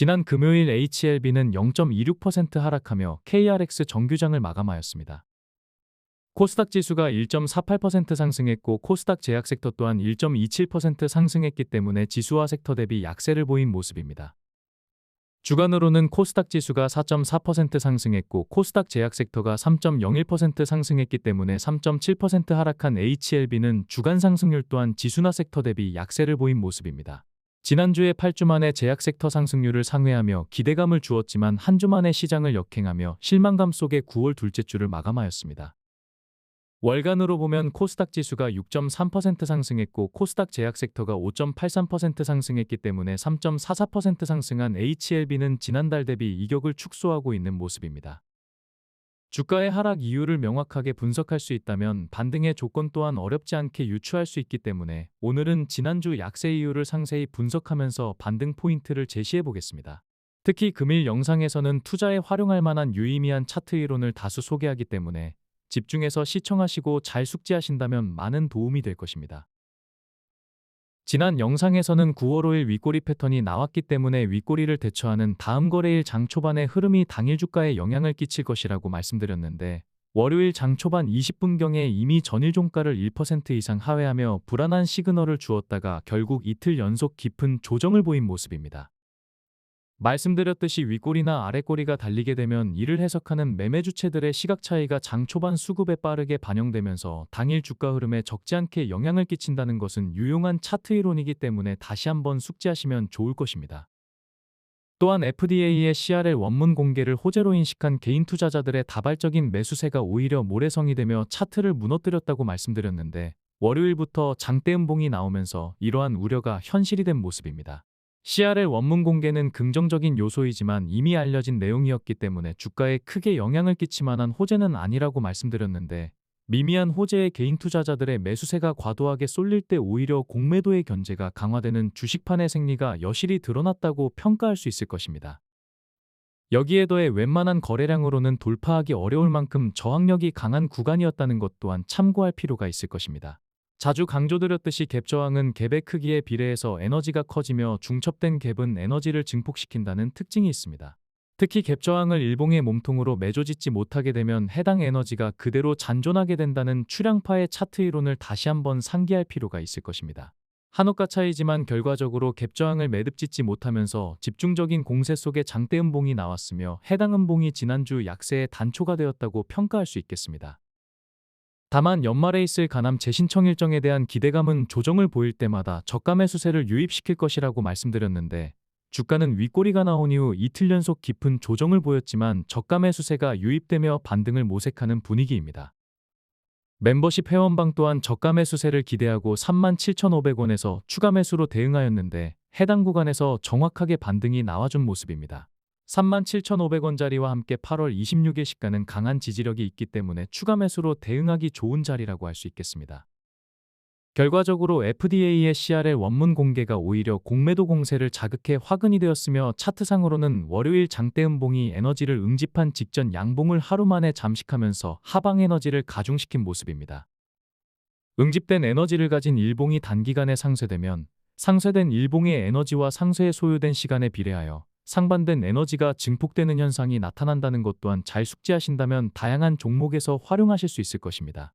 지난 금요일 HLB는 0.26% 하락하며 KRX 정규장을 마감하였습니다. 코스닥 지수가 1.48% 상승했고 코스닥 제약 섹터 또한 1.27% 상승했기 때문에 지수와 섹터 대비 약세를 보인 모습입니다. 주간으로는 코스닥 지수가 4.4% 상승했고 코스닥 제약 sek터가 3.01% 상승했기 때문에 3.7% 하락한 HLB는 주간 상승률 또한 지수나 섹터 대비 약세를 보인 모습입니다. 지난주에 8주 만에 제약 섹터 상승률을 상회하며 기대감을 주었지만 한 주 만에 시장을 역행하며 실망감 속에 9월 둘째 주를 마감하였습니다. 월간으로 보면 코스닥 지수가 6.3% 상승했고 코스닥 제약 섹터가 5.83% 상승했기 때문에 3.44% 상승한 HLB는 지난달 대비 이격을 축소하고 있는 모습입니다. 주가의 하락 이유를 명확하게 분석할 수 있다면 반등의 조건 또한 어렵지 않게 유추할 수 있기 때문에 오늘은 지난주 약세 이유를 상세히 분석하면서 반등 포인트를 제시해 보겠습니다. 특히 금일 영상에서는 투자에 활용할 만한 유의미한 차트 이론을 다수 소개하기 때문에 집중해서 시청하시고 잘 숙지하신다면 많은 도움이 될 것입니다. 지난 영상에서는 9월 5일 윗꼬리 패턴이 나왔기 때문에 윗꼬리를 대처하는 다음 거래일 장 초반의 흐름이 당일 주가에 영향을 끼칠 것이라고 말씀드렸는데 월요일 장 초반 20분경에 이미 전일 종가를 1% 이상 하회하며 불안한 시그널을 주었다가 결국 이틀 연속 깊은 조정을 보인 모습입니다. 말씀드렸듯이 윗꼬리나 아랫꼬리가 달리게 되면 이를 해석하는 매매 주체들의 시각 차이가 장 초반 수급에 빠르게 반영되면서 당일 주가 흐름에 적지 않게 영향을 끼친다는 것은 유용한 차트 이론이기 때문에 다시 한번 숙지하시면 좋을 것입니다. 또한 FDA의 CRL 원문 공개를 호재로 인식한 개인 투자자들의 다발적인 매수세가 오히려 모래성이 되며 차트를 무너뜨렸다고 말씀드렸는데 월요일부터 장대 음봉이 나오면서 이러한 우려가 현실이 된 모습입니다. CRL 원문 공개는 긍정적인 요소이지만 이미 알려진 내용이었기 때문에 주가에 크게 영향을 끼칠 만한 호재는 아니라고 말씀드렸는데 미미한 호재의 개인 투자자들의 매수세가 과도하게 쏠릴 때 오히려 공매도의 견제가 강화되는 주식판의 생리가 여실히 드러났다고 평가할 수 있을 것입니다. 여기에 더해 웬만한 거래량으로는 돌파하기 어려울 만큼 저항력이 강한 구간이었다는 것 또한 참고할 필요가 있을 것입니다. 자주 강조드렸듯이 갭 저항은 갭의 크기에 비례해서 에너지가 커지며 중첩된 갭은 에너지를 증폭시킨다는 특징이 있습니다. 특히 갭 저항을 일봉의 몸통으로 매조짓지 못하게 되면 해당 에너지가 그대로 잔존하게 된다는 추량파의 차트 이론을 다시 한번 상기할 필요가 있을 것입니다. 한옥가 차이지만 결과적으로 갭 저항을 매듭짓지 못하면서 집중적인 공세 속에 장대 음봉이 나왔으며 해당 음봉이 지난주 약세의 단초가 되었다고 평가할 수 있겠습니다. 다만 연말에 있을 가남 재신청 일정에 대한 기대감은 조정을 보일 때마다 저가 매수세를 유입시킬 것이라고 말씀드렸는데 주가는 윗꼬리가 나온 이후 이틀 연속 깊은 조정을 보였지만 저가 매수세가 유입되며 반등을 모색하는 분위기입니다. 멤버십 회원방 또한 저가 매수세를 기대하고 37,500원에서 추가 매수로 대응하였는데 해당 구간에서 정확하게 반등이 나와준 모습입니다. 37,500원짜리와 함께 8월 26일 시가는 강한 지지력이 있기 때문에 추가 매수로 대응하기 좋은 자리라고 할 수 있겠습니다. 결과적으로 FDA의 CRL 원문 공개가 오히려 공매도 공세를 자극해 화근이 되었으며 차트상으로는 월요일 장대 음봉이 에너지를 응집한 직전 양봉을 하루 만에 잠식하면서 하방 에너지를 가중시킨 모습입니다. 응집된 에너지를 가진 일봉이 단기간에 상쇄되면 상쇄된 일봉의 에너지와 상쇄에 소요된 시간에 비례하여 상반된 에너지가 증폭되는 현상이 나타난다는 것 또한 잘 숙지하신다면 다양한 종목에서 활용하실 수 있을 것입니다.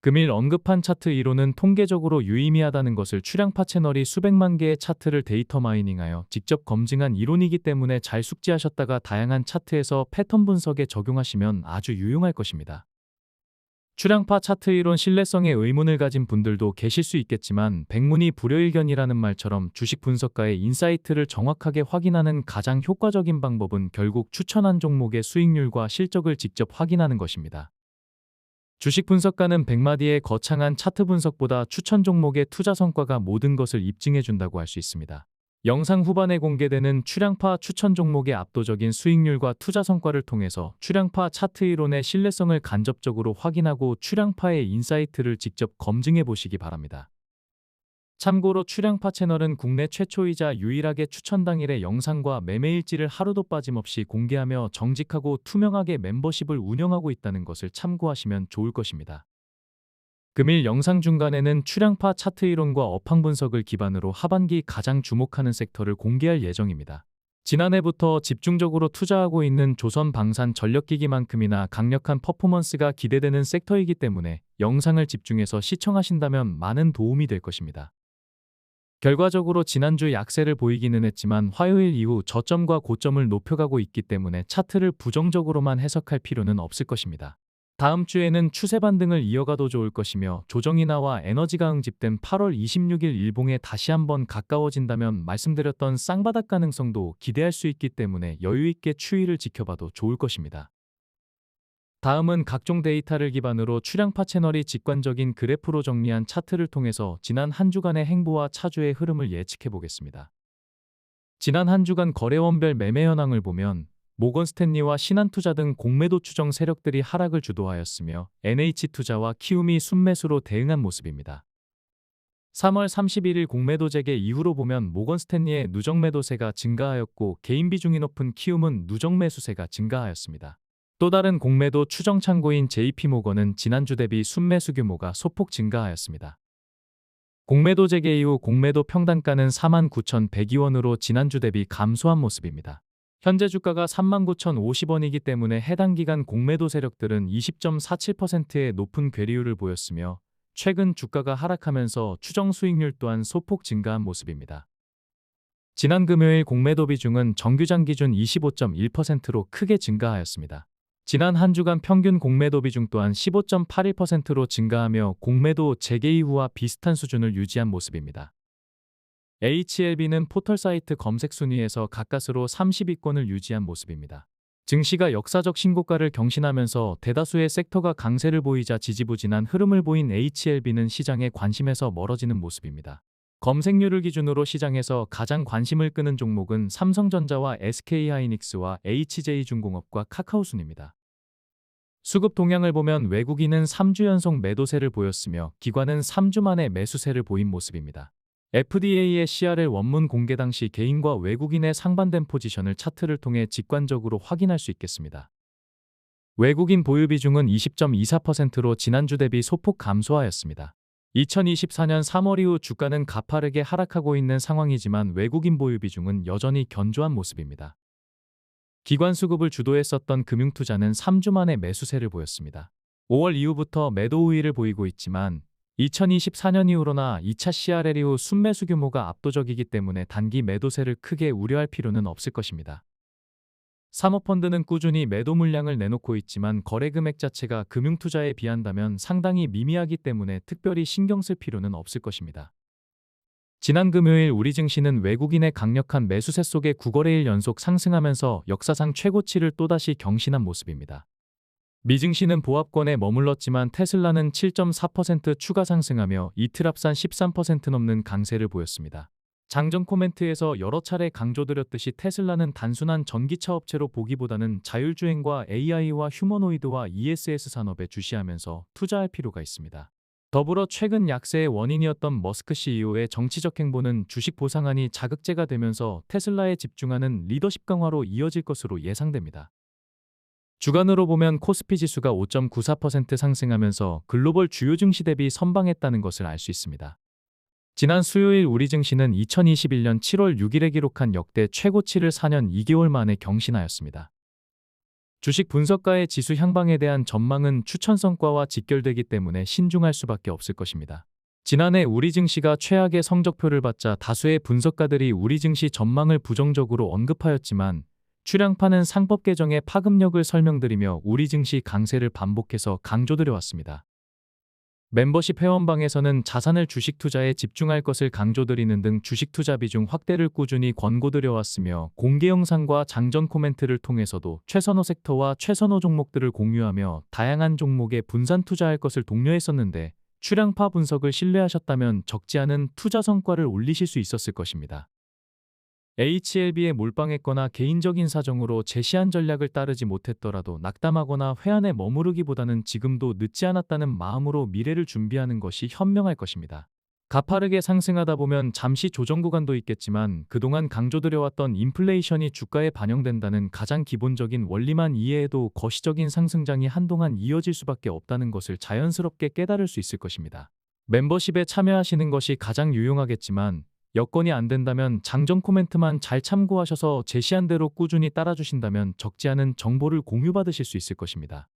금일 언급한 차트 이론은 통계적으로 유의미하다는 것을 출량파 채널이 수백만 개의 차트를 데이터 마이닝하여 직접 검증한 이론이기 때문에 잘 숙지하셨다가 다양한 차트에서 패턴 분석에 적용하시면 아주 유용할 것입니다. 출량파 차트 이론 신뢰성에 의문을 가진 분들도 계실 수 있겠지만 백문이 불여일견이라는 말처럼 주식 분석가의 인사이트를 정확하게 확인하는 가장 효과적인 방법은 결국 추천한 종목의 수익률과 실적을 직접 확인하는 것입니다. 주식 분석가는 100마디의 거창한 차트 분석보다 추천 종목의 투자 성과가 모든 것을 입증해 준다고 할 수 있습니다. 영상 후반에 공개되는 출량파 추천 종목의 압도적인 수익률과 투자 성과를 통해서 출량파 차트 이론의 신뢰성을 간접적으로 확인하고 출량파의 인사이트를 직접 검증해 보시기 바랍니다. 참고로 출량파 채널은 국내 최초이자 유일하게 추천 당일의 영상과 매매 일지를 하루도 빠짐없이 공개하며 정직하고 투명하게 멤버십을 운영하고 있다는 것을 참고하시면 좋을 것입니다. 금일 영상 중간에는 출량파 차트 이론과 업황 분석을 기반으로 하반기 가장 주목하는 섹터를 공개할 예정입니다. 지난해부터 집중적으로 투자하고 있는 조선 방산 전력기기만큼이나 강력한 퍼포먼스가 기대되는 섹터이기 때문에 영상을 집중해서 시청하신다면 많은 도움이 될 것입니다. 결과적으로 지난주 약세를 보이기는 했지만 화요일 이후 저점과 고점을 높여가고 있기 때문에 차트를 부정적으로만 해석할 필요는 없을 것입니다. 다음 주에는 추세 반등을 이어가도 좋을 것이며 조정이 나와 에너지가 응집된 8월 26일 일봉에 다시 한번 가까워진다면 말씀드렸던 쌍바닥 가능성도 기대할 수 있기 때문에 여유있게 추이를 지켜봐도 좋을 것입니다. 다음은 각종 데이터를 기반으로 출량파 채널이 직관적인 그래프로 정리한 차트를 통해서 지난 한 주간의 행보와 차주의 흐름을 예측해 보겠습니다. 지난 한 주간 거래원별 매매 현황을 보면 모건 스탠리와 신한투자 등 공매도 추정 세력들이 하락을 주도하였으며 NH투자와 키움이 순매수로 대응한 모습입니다. 3월 31일 공매도 재개 이후로 보면 모건 스탠리의 누적 매도세가 증가하였고 개인 비중이 높은 키움은 누적 매수세가 증가하였습니다. 또 다른 공매도 추정 창고인 JP모건은 지난주 대비 순매수 규모가 소폭 증가하였습니다. 공매도 재개 이후 공매도 평단가는 49,102원으로 지난주 대비 감소한 모습입니다. 현재 주가가 39,050원이기 때문에 해당 기간 공매도 세력들은 20.47%의 높은 괴리율을 보였으며 최근 주가가 하락하면서 추정 수익률 또한 소폭 증가한 모습입니다. 지난 금요일 공매도 비중은 정규장 기준 25.1%로 크게 증가하였습니다. 지난 한 주간 평균 공매도 비중 또한 15.81%로 증가하며 공매도 재개 이후와 비슷한 수준을 유지한 모습입니다. HLB는 포털 사이트 검색 순위에서 가까스로 30위권을 유지한 모습입니다. 증시가 역사적 신고가를 경신하면서 대다수의 섹터가 강세를 보이자 지지부진한 흐름을 보인 HLB는 시장의 관심에서 멀어지는 모습입니다. 검색률을 기준으로 시장에서 가장 관심을 끄는 종목은 삼성전자와 SK하이닉스와 HJ중공업과 카카오 순입니다. 수급 동향을 보면 외국인은 3주 연속 매도세를 보였으며 기관은 3주 만에 매수세를 보인 모습입니다. FDA의 CRL 원문 공개 당시 개인과 외국인의 상반된 포지션을 차트를 통해 직관적으로 확인할 수 있겠습니다. 외국인 보유 비중은 20.24%로 지난주 대비 소폭 감소하였습니다. 2024년 3월 이후 주가는 가파르게 하락하고 있는 상황이지만 외국인 보유 비중은 여전히 견조한 모습입니다. 기관 수급을 주도했었던 금융투자는 3주 만에 매수세를 보였습니다. 5월 이후부터 매도 우위를 보이고 있지만 2024년 이후로나 2차 CRL 이후 순매수 규모가 압도적이기 때문에 단기 매도세를 크게 우려할 필요는 없을 것입니다. 사모펀드는 꾸준히 매도 물량을 내놓고 있지만 거래 금액 자체가 금융 투자에 비한다면 상당히 미미하기 때문에 특별히 신경 쓸 필요는 없을 것입니다. 지난 금요일 우리 증시는 외국인의 강력한 매수세 속에 9거래일 연속 상승하면서 역사상 최고치를 또다시 경신한 모습입니다. 미증시는 보합권에 머물렀지만 테슬라는 7.4% 추가 상승하며 이틀 합산 13% 넘는 강세를 보였습니다. 장전 코멘트에서 여러 차례 강조드렸듯이 테슬라는 단순한 전기차 업체로 보기보다는 자율주행과 AI와 휴머노이드와 ESS 산업에 주시하면서 투자할 필요가 있습니다. 더불어 최근 약세의 원인이었던 머스크 CEO의 정치적 행보는 주식 보상안이 자극제가 되면서 테슬라에 집중하는 리더십 강화로 이어질 것으로 예상됩니다. 주간으로 보면 코스피 지수가 5.94% 상승하면서 글로벌 주요 증시 대비 선방했다는 것을 알 수 있습니다. 지난 수요일 우리 증시는 2021년 7월 6일에 기록한 역대 최고치를 4년 2개월 만에 경신하였습니다. 주식 분석가의 지수 향방에 대한 전망은 추천 성과와 직결되기 때문에 신중할 수밖에 없을 것입니다. 지난해 우리 증시가 최악의 성적표를 받자 다수의 분석가들이 우리 증시 전망을 부정적으로 언급하였지만 출량파는 상법 개정의 파급력을 설명드리며 우리 증시 강세를 반복해서 강조드려 왔습니다. 멤버십 회원방에서는 자산을 주식 투자에 집중할 것을 강조드리는 등 주식 투자 비중 확대를 꾸준히 권고드려 왔으며 공개 영상과 장전 코멘트를 통해서도 최선호 섹터와 최선호 종목들을 공유하며 다양한 종목에 분산 투자할 것을 독려했었는데 출량파 분석을 신뢰하셨다면 적지 않은 투자 성과를 올리실 수 있었을 것입니다. HLB에 몰빵했거나 개인적인 사정으로 제시한 전략을 따르지 못했더라도 낙담하거나 회한에 머무르기보다는 지금도 늦지 않았다는 마음으로 미래를 준비하는 것이 현명할 것입니다. 가파르게 상승하다 보면 잠시 조정 구간도 있겠지만 그동안 강조드려왔던 인플레이션이 주가에 반영된다는 가장 기본적인 원리만 이해해도 거시적인 상승장이 한동안 이어질 수밖에 없다는 것을 자연스럽게 깨달을 수 있을 것입니다. 멤버십에 참여하시는 것이 가장 유용하겠지만 여건이 안 된다면 장전 코멘트만 잘 참고하셔서 제시한 대로 꾸준히 따라주신다면 적지 않은 정보를 공유받으실 수 있을 것입니다.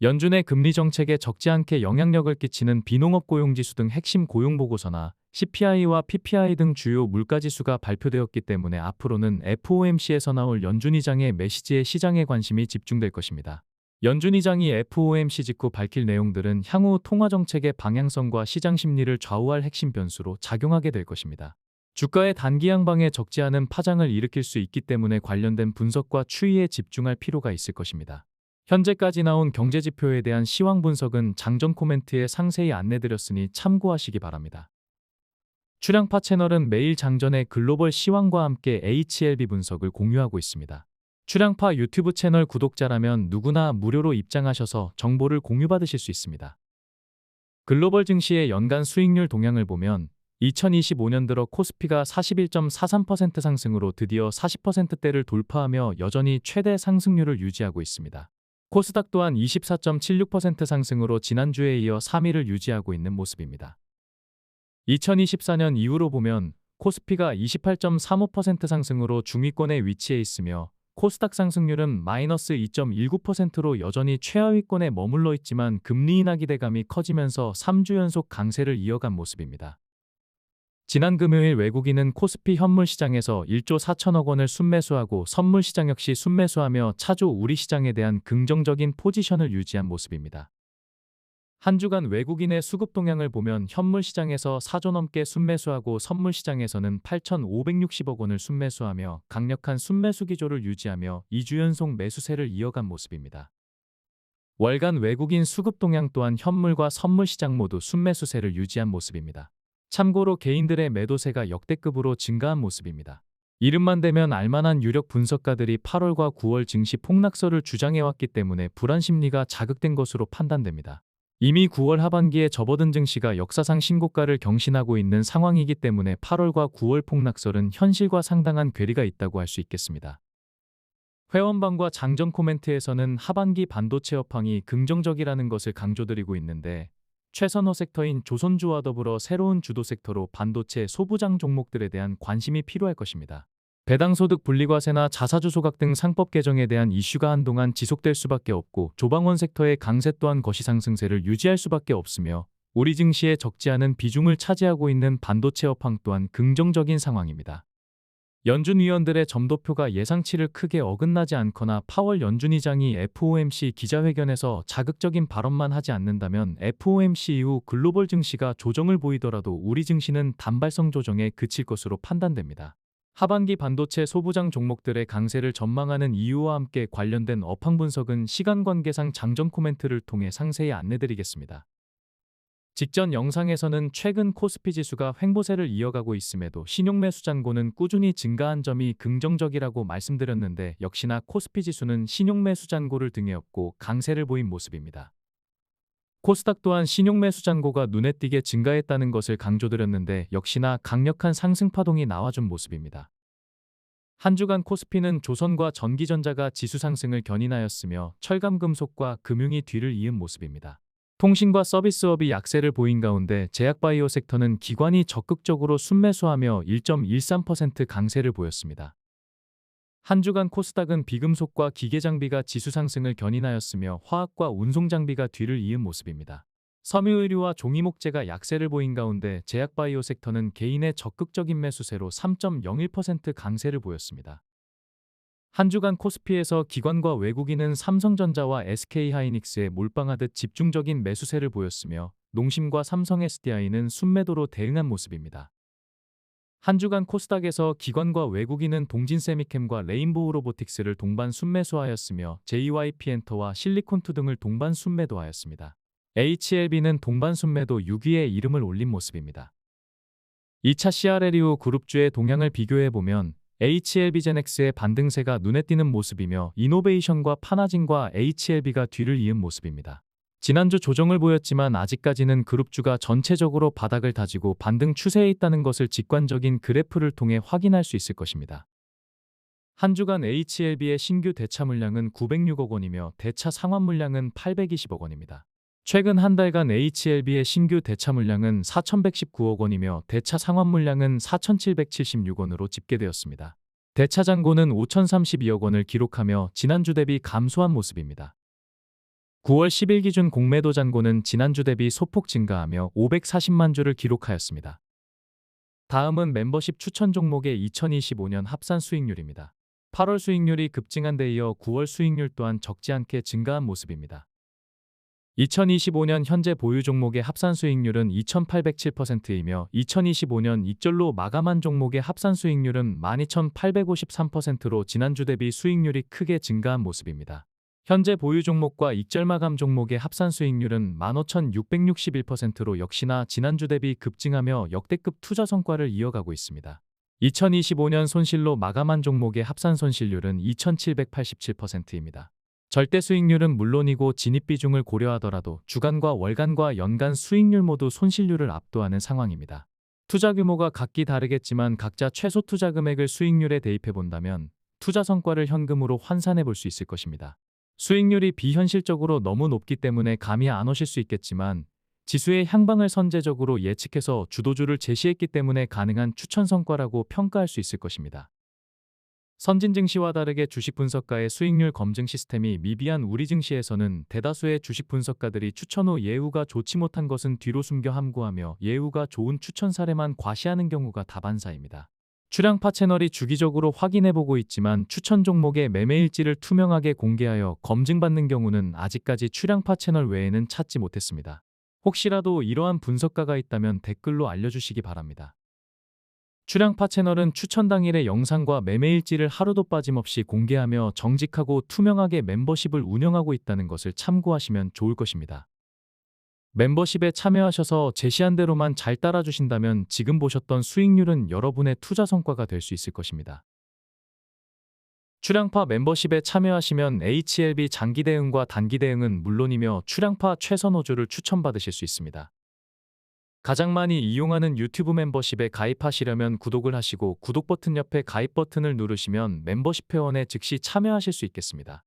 연준의 금리 정책에 적지 않게 영향력을 끼치는 비농업 고용지수 등 핵심 고용 보고서나 CPI와 PPI 등 주요 물가지수가 발표되었기 때문에 앞으로는 FOMC에서 나올 연준 의장의 메시지에 시장의 관심이 집중될 것입니다. 연준 의장이 FOMC 직후 밝힐 내용들은 향후 통화 정책의 방향성과 시장 심리를 좌우할 핵심 변수로 작용하게 될 것입니다. 주가의 단기 양방에 적지 않은 파장을 일으킬 수 있기 때문에 관련된 분석과 추이에 집중할 필요가 있을 것입니다. 현재까지 나온 경제 지표에 대한 시황 분석은 장전 코멘트에 상세히 안내드렸으니 참고하시기 바랍니다. 출량파 채널은 매일 장전의 글로벌 시황과 함께 HLB 분석을 공유하고 있습니다. 출량파 유튜브 채널 구독자라면 누구나 무료로 입장하셔서 정보를 공유받으실 수 있습니다. 글로벌 증시의 연간 수익률 동향을 보면 2025년 들어 코스피가 41.43% 상승으로 드디어 40%대를 돌파하며 여전히 최대 상승률을 유지하고 있습니다. 코스닥 또한 24.76% 상승으로 지난주에 이어 3위를 유지하고 있는 모습입니다. 2024년 이후로 보면 코스피가 28.35% 상승으로 중위권에 위치해 있으며 코스닥 상승률은 마이너스 2.19%로 여전히 최하위권에 머물러 있지만 금리 인하 기대감이 커지면서 3주 연속 강세를 이어간 모습입니다. 지난 금요일 외국인은 코스피 현물 시장에서 1조 4천억 원을 순매수하고 선물 시장 역시 순매수하며 차조 우리 시장에 대한 긍정적인 포지션을 유지한 모습입니다. 한 주간 외국인의 수급 동향을 보면 현물 시장에서 4조 넘게 순매수하고 선물 시장에서는 8,560억 원을 순매수하며 강력한 순매수 기조를 유지하며 2주 연속 매수세를 이어간 모습입니다. 월간 외국인 수급 동향 또한 현물과 선물 시장 모두 순매수세를 유지한 모습입니다. 참고로 개인들의 매도세가 역대급으로 증가한 모습입니다. 이름만 되면 알만한 유력 분석가들이 8월과 9월 증시 폭락설을 주장해왔기 때문에 불안 심리가 자극된 것으로 판단됩니다. 이미 9월 하반기에 접어든 증시가 역사상 신고가를 경신하고 있는 상황이기 때문에 8월과 9월 폭락설은 현실과 상당한 괴리가 있다고 할 수 있겠습니다. 회원방과 장전 코멘트에서는 하반기 반도체 업황이 긍정적이라는 것을 강조드리고 있는데 최선호 섹터인 조선주와 더불어 새로운 주도 섹터로 반도체 소부장 종목들에 대한 관심이 필요할 것입니다. 배당소득 분리과세나 자사주 소각 등 상법 개정에 대한 이슈가 한동안 지속될 수밖에 없고 조방원 섹터의 강세 또한 거시 상승세를 유지할 수밖에 없으며 우리 증시에 적지 않은 비중을 차지하고 있는 반도체 업황 또한 긍정적인 상황입니다. 연준 위원들의 점도표가 예상치를 크게 어긋나지 않거나 파월 연준 의장이 FOMC 기자회견에서 자극적인 발언만 하지 않는다면 FOMC 이후 글로벌 증시가 조정을 보이더라도 우리 증시는 단발성 조정에 그칠 것으로 판단됩니다. 하반기 반도체 소부장 종목들의 강세를 전망하는 이유와 함께 관련된 업황 분석은 시간 관계상 장전 코멘트를 통해 상세히 안내드리겠습니다. 직전 영상에서는 최근 코스피 지수가 횡보세를 이어가고 있음에도 신용매수 잔고는 꾸준히 증가한 점이 긍정적이라고 말씀드렸는데 역시나 코스피 지수는 신용매수 잔고를 등에 업고 강세를 보인 모습입니다. 코스닥 또한 신용매수 잔고가 눈에 띄게 증가했다는 것을 강조드렸는데 역시나 강력한 상승 파동이 나와준 모습입니다. 한 주간 코스피는 조선과 전기전자가 지수 상승을 견인하였으며 철감금속과 금융이 뒤를 이은 모습입니다. 통신과 서비스업이 약세를 보인 가운데 제약바이오 섹터는 기관이 적극적으로 순매수하며 1.13% 강세를 보였습니다. 한 주간 코스닥은 비금속과 기계장비가 지수 상승을 견인하였으며 화학과 운송장비가 뒤를 이은 모습입니다. 섬유의류와 종이목재가 약세를 보인 가운데 제약바이오 섹터는 개인의 적극적인 매수세로 3.01% 강세를 보였습니다. 한 주간 코스피에서 기관과 외국인은 삼성전자와 SK하이닉스에 몰빵하듯 집중적인 매수세를 보였으며 농심과 삼성 SDI는 순매도로 대응한 모습입니다. 한 주간 코스닥에서 기관과 외국인은 동진세미캠과 레인보우 로보틱스를 동반 순매수하였으며 JYP엔터와 실리콘투 등을 동반 순매도하였습니다. HLB는 동반 순매도 6위에 이름을 올린 모습입니다. 2차 CRL이후 그룹주의 동향을 비교해보면 HLB제넥스의 반등세가 눈에 띄는 모습이며 이노베이션과 파나진과 HLB가 뒤를 이은 모습입니다. 지난주 조정을 보였지만 아직까지는 그룹주가 전체적으로 바닥을 다지고 반등 추세에 있다는 것을 직관적인 그래프를 통해 확인할 수 있을 것입니다. 한 주간 HLB의 신규 대차 물량은 906억 원이며 대차 상환 물량은 820억 원입니다. 최근 한 달간 HLB의 신규 대차 물량은 4,119억 원이며 대차 상환 물량은 4,776원으로 집계되었습니다. 대차 잔고는 5,032억 원을 기록하며 지난주 대비 감소한 모습입니다. 9월 10일 기준 공매도 잔고는 지난주 대비 소폭 증가하며 540만 주를 기록하였습니다. 다음은 멤버십 추천 종목의 2025년 합산 수익률입니다. 8월 수익률이 급증한 데 이어 9월 수익률 또한 적지 않게 증가한 모습입니다. 2025년 현재 보유 종목의 합산 수익률은 2,807%이며 2025년 익절로 마감한 종목의 합산 수익률은 12,853%로 지난주 대비 수익률이 크게 증가한 모습입니다. 현재 보유 종목과 익절 마감 종목의 합산 수익률은 15,661%로 역시나 지난주 대비 급증하며 역대급 투자 성과를 이어가고 있습니다. 2025년 손실로 마감한 종목의 합산 손실률은 2,787%입니다. 절대 수익률은 물론이고 진입 비중을 고려하더라도 주간과 월간과 연간 수익률 모두 손실률을 압도하는 상황입니다. 투자 규모가 각기 다르겠지만 각자 최소 투자 금액을 수익률에 대입해 본다면 투자 성과를 현금으로 환산해 볼 수 있을 것입니다. 수익률이 비현실적으로 너무 높기 때문에 감이 안 오실 수 있겠지만 지수의 향방을 선제적으로 예측해서 주도주를 제시했기 때문에 가능한 추천 성과라고 평가할 수 있을 것입니다. 선진 증시와 다르게 주식 분석가의 수익률 검증 시스템이 미비한 우리 증시에서는 대다수의 주식 분석가들이 추천 후 예후가 좋지 못한 것은 뒤로 숨겨 함구하며 예후가 좋은 추천 사례만 과시하는 경우가 다반사입니다. 출량파 채널이 주기적으로 확인해보고 있지만 추천 종목의 매매일지를 투명하게 공개하여 검증받는 경우는 아직까지 출량파 채널 외에는 찾지 못했습니다. 혹시라도 이러한 분석가가 있다면 댓글로 알려주시기 바랍니다. 출량파 채널은 추천 당일의 영상과 매매일지를 하루도 빠짐없이 공개하며 정직하고 투명하게 멤버십을 운영하고 있다는 것을 참고하시면 좋을 것입니다. 멤버십에 참여하셔서 제시한 대로만 잘 따라주신다면 지금 보셨던 수익률은 여러분의 투자 성과가 될 수 있을 것입니다. 출량파 멤버십에 참여하시면 HLB 장기 대응과 단기 대응은 물론이며 출량파 최선 호주를 추천받으실 수 있습니다. 가장 많이 이용하는 유튜브 멤버십에 가입하시려면 구독을 하시고 구독 버튼 옆에 가입 버튼을 누르시면 멤버십 회원에 즉시 참여하실 수 있겠습니다.